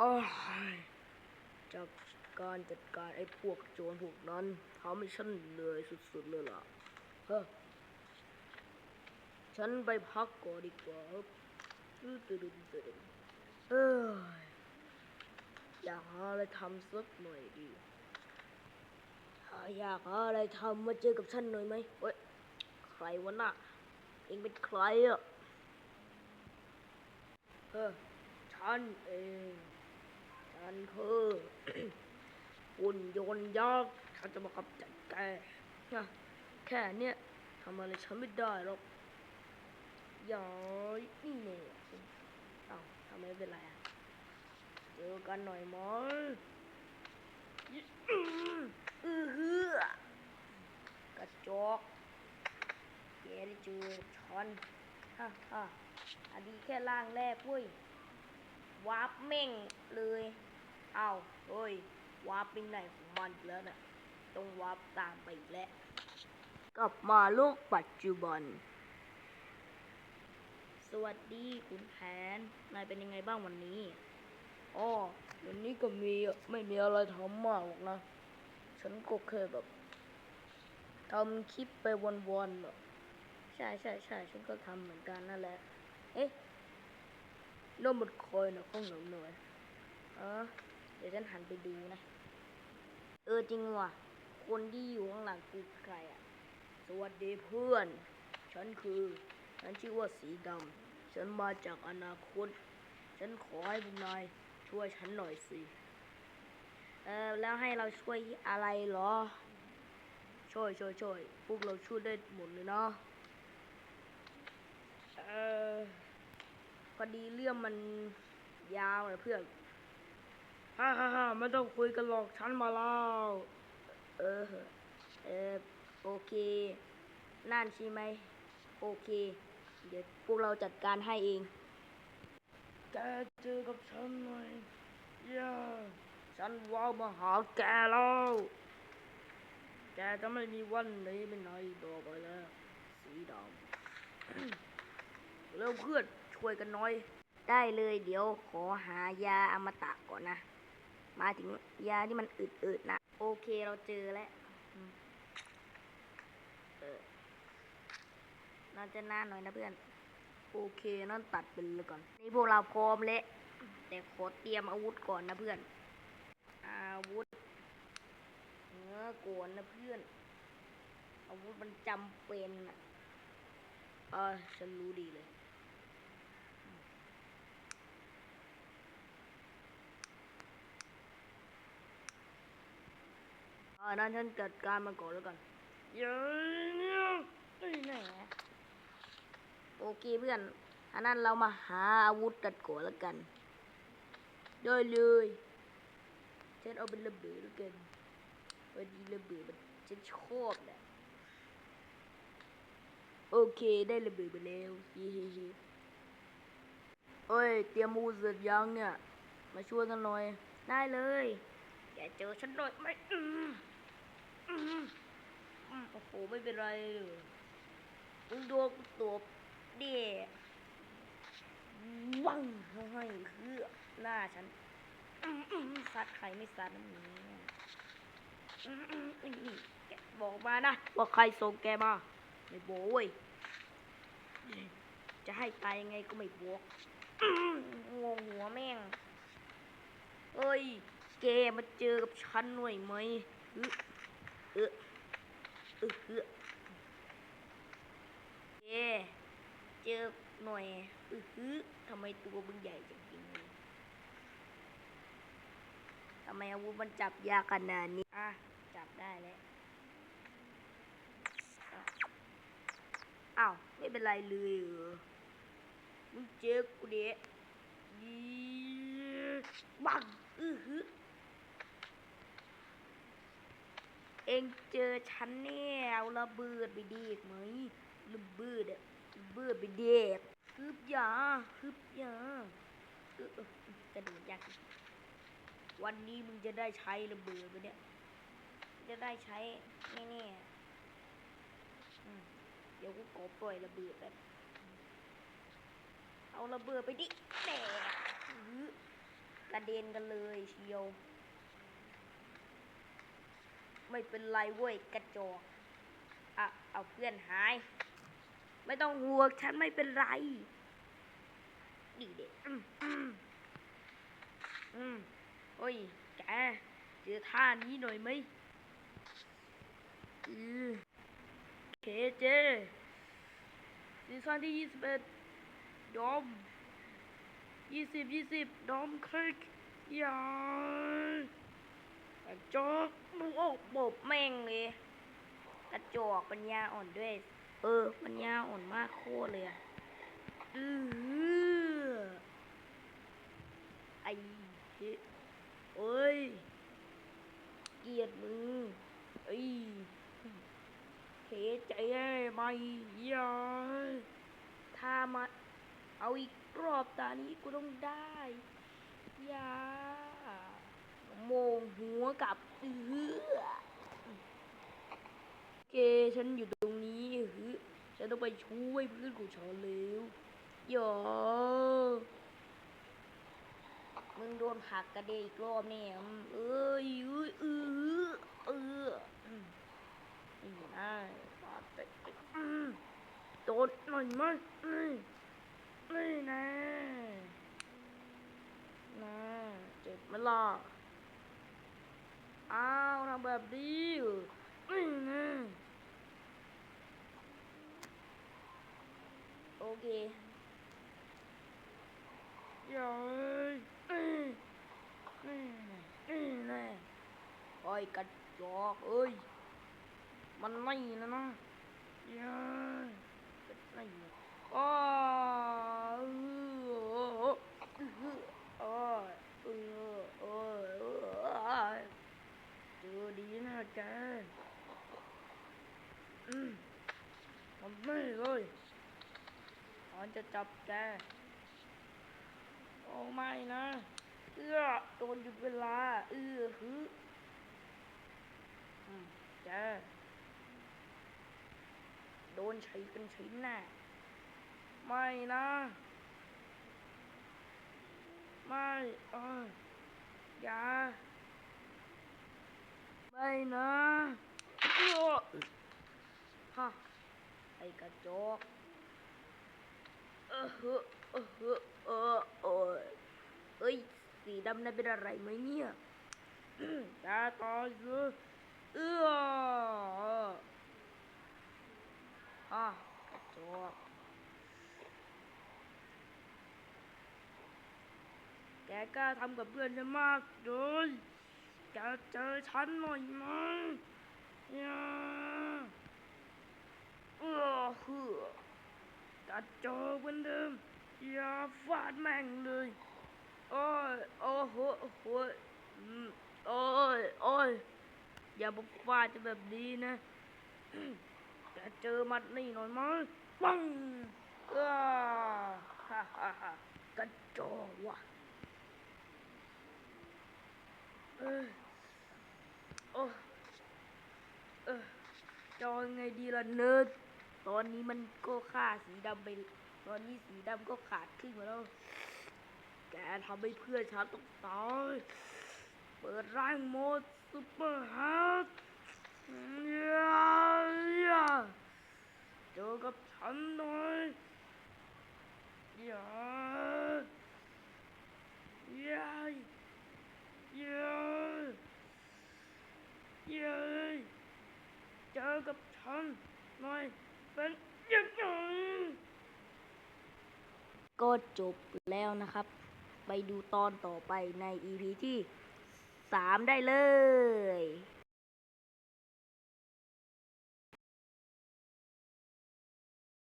โอ้ยจากการจัดการไอ้พวกโจรพวกนั้นทำให้ฉันเหนื่อยสุดๆเลยล่ะเฮ้อฉันไปพักก่อนดีกว่าครับตื้อตื้อตื้อตื้อเอ้ยอยากหาอะไรทำสักหน่อยดีอยากหาอะไรทำมาเจอกับฉันหน่อยไหมเฮ้ยใครวะน่ะเองเป็นใครอะเออฉันเอง ฉันคือหุ่นยนต์ยักษ์ฉันจะมากำจัดแกนะแค่เนี้ยทำอะไรฉันไม่ได้หรอกย้อยนี่เนี่ยเอ้าทำไมไม่เป็นไรอะเจอกันหน่อยมั้ยอือฮือกระจอกแกได้เจอนฮ่าฮ่าอันนี้แค่ร่างแรกเว้ยวาร์ปเม่งเลย เอาเฮ้ยวาร์ปเป็นไหนของมันอีกแล้วน่ะต้องวาร์ปตามไปอีกแล้วกลับมาโลกปัจจุบัน สวัสดีคุณแผน นายเป็นยังไงบ้างวันนี้อ๋อวันนี้ก็มีอะไม่มีอะไรทำมากหรอกนะ ฉันก็แค่แบบทำคลิปไปวันๆอะใช่ใช่ใช่ฉันก็ทำเหมือนกันนั่นแหละ เอ๊ะโน้มมันคอยนะข้องหนูหน่อยเออ เดี๋ยวฉันหันไปดูนะ เออจริงว่ะ คนที่อยู่ข้างหลังคือใครอะ สวัสดีเพื่อน ฉันคือ ฉันชื่อว่าสีดำ ฉันมาจากอนาคต ฉันขอให้พวกนายช่วยฉันหน่อยสิ เออแล้วให้เราช่วยอะไรเหรอ ช่วยช่วยช่วยพวกเราช่วยได้หมดเลยเนาะ เออพอดีเรื่องมันยาวนะเพื่อน ฮ่าฮ่าฮ่าไม่ต้องคุยกันหรอกฉันมาแล้วเออเออโอเค นั่นใช่ไหมโอเค เดี๋ยวพวกเราจัดการให้เองแกเจอกับฉันหน่อยย่าฉันว้าวมาหาแกแล้วแกจะไม่มีวันนี้เป็นไหนต่อไปแล้ว สีดำเร็วเพื่อนช่วยกันหน่อย ได้เลยเดี๋ยวขอหายาอมตะก่อนนะ มาถึงยาที่มันอืดๆนะโอเคเราเจอแล้วเออน่าจะนานหน่อยนะเพื่อน โอเคนั่นตัดไปเลยก่อน นี่พวกเราพร้อมแล้วแต่ขอเตรียมอาวุธก่อนนะเพื่อน อาวุธเนื้อก่อนนะเพื่อน อาวุธมันจำเป็นอะเออฉันรู้ดีเลย อ่านั้นฉันจัดการมันก่อนแล้วกันเย้เนี่ยไอ้แหนโอเคเพื่อน อันนั้นเรามาหาอาวุธกันก่อนแล้วกันได้เลยฉันเอาเป็นระเบิดแล้วกันวันนี้ระเบิดมันฉันชอบแหละโอเคได้ระเบิดไปแล้วฮิฮิฮิเอ้ยเตรียมอาวุธเสร็จยังเนี่ย มาช่วยกันหน่อย ได้เลยแกเจอฉันหน่อยไหมอืมอืมอืม โอ้โห ไม่เป็นไรเลยมึงโดนกูตบเดี่วังเขาให้คือหน้าฉันซัดใครไม่ซัดน้ำนี้อืมอืมอืมนี่แกบอกมานะ ว่าใครส่งแกมา ไม่บอกเว้ยจะให้ตายยังไงก็ไม่บอกงงหัวแม่ง เอ้ย แกมาเจอกับฉันหน่อยไหม อึเออเออเออแกเจอหน่อยอือฮึทำไมตัวมึงใหญ่จังจริงเลยทำไมอาวุธมันจับยากขนาดนี้ อะ จับได้แล้ว อ้าว ไม่เป็นไรเลยเหรอมึงเจอกูเดะยีบังอือฮึ เองเจอฉันเนี่ยเอาระเบิดไปเด็กไหมระเบิดอะระเบิดไปเด็กฮึบยาฮึบยาเออกระโดดยากวันนี้มึงจะได้ใช้ระเบิดไปเนี่ยจะได้ใช้แน่ๆเดี๋ยวกูขอปล่อยระเบิดแบบเอาระเบิดไปดิแตกอื้อกระเด็นกันเลยเชียว ไม่เป็นไรเว้ยกระจอกอะเอาเพื่อนหาย ไม่ต้องห่วงฉันไม่เป็นไรดีเด็กอืมอืมอืมโอ้ยแกเจอท่านี้หน่อยไหมอือเคเจซีซั่นที่ยี่สิบเอ็ดดอมยี่สิบยี่สิบดอมคลิกยากระจอก มึงออกบอบแม่งเลยกระจอกปัญญาอ่อนด้วย เออ ปัญญาอ่อนมากโคตรเลยอะอือไอ้เฮ้ยโอ้ย เกียดมึงไอ้ยเทใจไหม่ยาถ้ามา เอาอีกรอบตานี้กูต้องได้ยา โมงหัวกลับเอือโอเคฉันอยู่ตรงนี้ฮึฉันต้องไปช่วยเพื่อนของฉันเร็วอย่ามึงโดนผักกระเดอีกรอบเนี่ยอืมเอ้ยเอ้ยเออเอออืมนี่นะปาดไปอืมโดนหน่อยมั้ยนี่นี่นะนะเจ็บไหมล่ะ อ้าวทำแบบนี้เหรอนี่นะโอเคอย่าเอ้ยนี่นี่นี่แน่โอ้ยกระจอกเอ้ย มันไม่นะนะอย่าเป็นไม่นะอ้าวเออเออเออเออเออเจ อดีนะแกอืมมันไม่เลยมันจะจับแกโอ้ไม่นะ เอื้อโดนหยุดเวลา เอื้อฮึอืมแกโดนใช้เป็นชิ้นน่ะไม่นะ ไม่เอออย่า ไม่นะเอ้อฮะไอ้กระจอกเออเฮ้อเออเฮ้อเออเออเอ้ยสีดำนั่นเป็นอะไรไหมเนี่ยอย่าต่อยเลยเอออะกระจอกแกกล้าทำกับเพื่อนฉันมากเลย แกเจอฉันหน่อยไหมอย่าเออเฮือกระจอเหมือนเดิมอย่าฟาดแม่งเลยโอ้ยโอ้โหโอ้โหอืมโอ้ยโอ้ยอย่ามาฟาดจะแบบนี้นะแกเจอมัดนี่หน่อยมั้ยปังเออฮ่าฮ่าฮ่ากระจอกว่ะเออ โอ้เออจอาไงดีล่ะเนิร์ดตอนนี้มันก็ฆ่าสีดำไป ตอนนี้สีดำก็ขาดครึ่งแล้ว แกทำให้เพื่อนฉันต้องตายเปิดร่างโมดซุปเปอร์ฮาร์ดอย่าอย่าเจอกับฉันหน่อยอย่าอย่าอย่าอย่าเจอ กับฉันหน่อยเป็นยังไงก็จบแล้วนะครับ ไปดูตอนต่อไปใน EP ที่ 3 ได้เลย